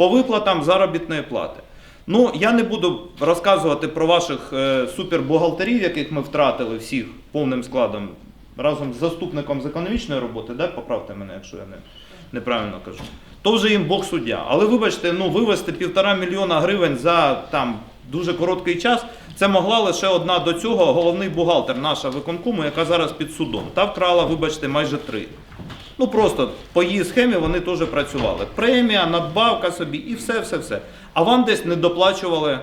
по виплатам заробітної плати. Ну, я не буду розказувати про ваших е, супербухгалтерів, яких ми втратили всіх повним складом разом з заступником з економічної роботи, да, поправте мене, якщо я не, неправильно кажу. То вже їм Бог суддя. Але вибачте, ну вивести півтора мільйона гривень за там дуже короткий час. Це могла лише одна до цього головний бухгалтер наша виконкому, яка зараз під судом. Та вкрала, вибачте, майже три. Ну просто по її схемі вони теж працювали. Премія, надбавка собі і все, все, все. А вам десь не доплачували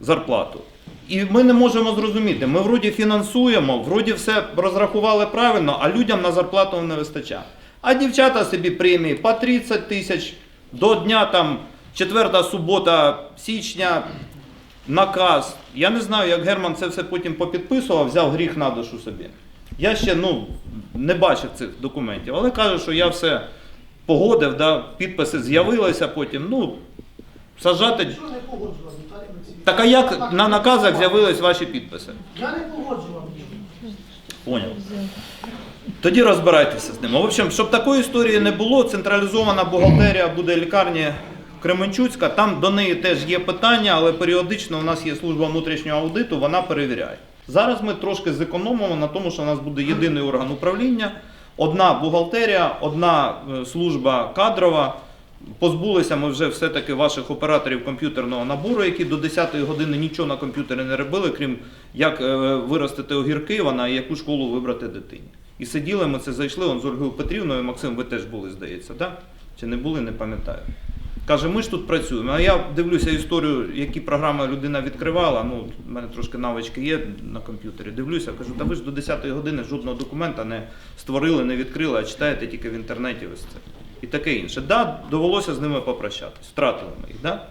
зарплату. І ми не можемо зрозуміти. Ми вроді фінансуємо, вроді все розрахували правильно, а людям на зарплату не вистачає. А дівчата собі премії по 30 тисяч до дня там четверта субота січня, наказ. Я не знаю, як Герман це все потім попідписував, взяв гріх на душу собі. Я ще ну, не бачив цих документів, але кажу, що я все погодив, да, підписи з'явилися потім. Ну, сажати. Що не погоджував, Віталій Олексійович? Так а як на наказах з'явились ваші підписи? Я не погоджував. Поняв. Тоді розбирайтеся з ним. В общем, щоб такої історії не було, централізована бухгалтерія буде лікарні Кременчуцька. Там до неї теж є питання, але періодично у нас є служба внутрішнього аудиту, вона перевіряє. Зараз ми трошки зекономимо на тому, що у нас буде єдиний орган управління, одна бухгалтерія, одна е, служба кадрова. Позбулися ми вже все-таки ваших операторів комп'ютерного набору, які до 10-ї години нічого на комп'ютері не робили, крім як е, виростити огірки, вона і яку школу вибрати дитині. І сиділи ми це зайшли, он з Ольгою Петрівною, Максим, ви теж були, здається, так? Чи не були, не пам'ятаю. Каже, ми ж тут працюємо. А я дивлюся історію, які програми людина відкривала. Ну, в мене трошки навички є на комп'ютері. Дивлюся, кажу, та ви ж до 10-ї години жодного документа не створили, не відкрили, а читаєте тільки в інтернеті ось це. І таке інше. Да, довелося з ними попрощатись. Втратили ми їх, да?